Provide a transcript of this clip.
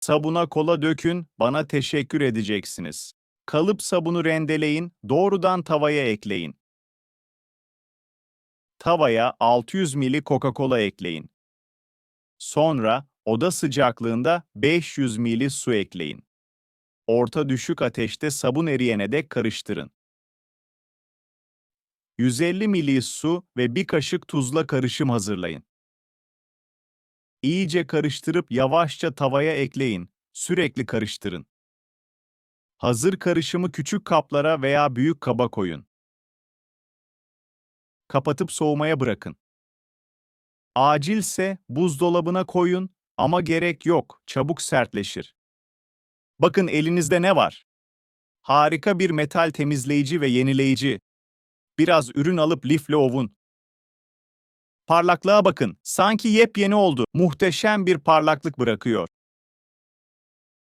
Sabuna kola dökün, bana teşekkür edeceksiniz. Kalıp sabunu rendeleyin, doğrudan tavaya ekleyin. Tavaya 600 ml Coca-Cola ekleyin. Sonra oda sıcaklığında 500 ml su ekleyin. Orta düşük ateşte sabun eriyene dek karıştırın. 150 ml su ve bir kaşık tuzla karışım hazırlayın. İyice karıştırıp yavaşça tavaya ekleyin. Sürekli karıştırın. Hazır karışımı küçük kaplara veya büyük kaba koyun. Kapatıp soğumaya bırakın. Acilse buzdolabına koyun ama gerek yok, çabuk sertleşir. Bakın elinizde ne var? Harika bir metal temizleyici ve yenileyici. Biraz ürün alıp lifle ovun. Parlaklığa bakın, sanki yepyeni oldu. Muhteşem bir parlaklık bırakıyor.